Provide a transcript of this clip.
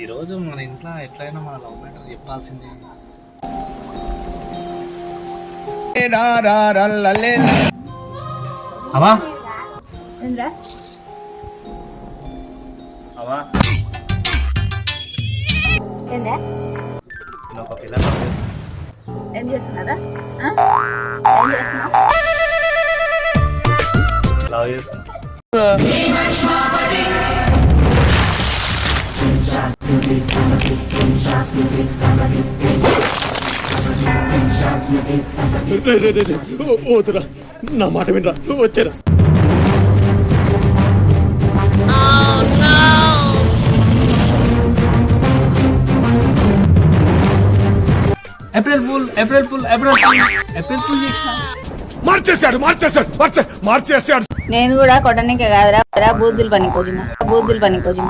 ఈరోజు మన ఇంట్లో ఎట్లయినా మన లవ్ మ్యాటర్ చెప్పాల్సిందే. అవా అవా ఒక పిల్ల. ఏం చేస్తున్నారా? ఏం చేస్తున్నావు? లవ్ చేస్తున్నా వద్దురా. నా మాట వినరా. వచ్చారా. April fool April fool April fool April fool చేసిన మార్చేశాడు మార్చేశాడు మార్చే మార్చేశాడు. నేను కూడా కొట్టనికే కాదురా. బూతులు పనికి వచ్చిన బూతులు పనికి వచ్చిన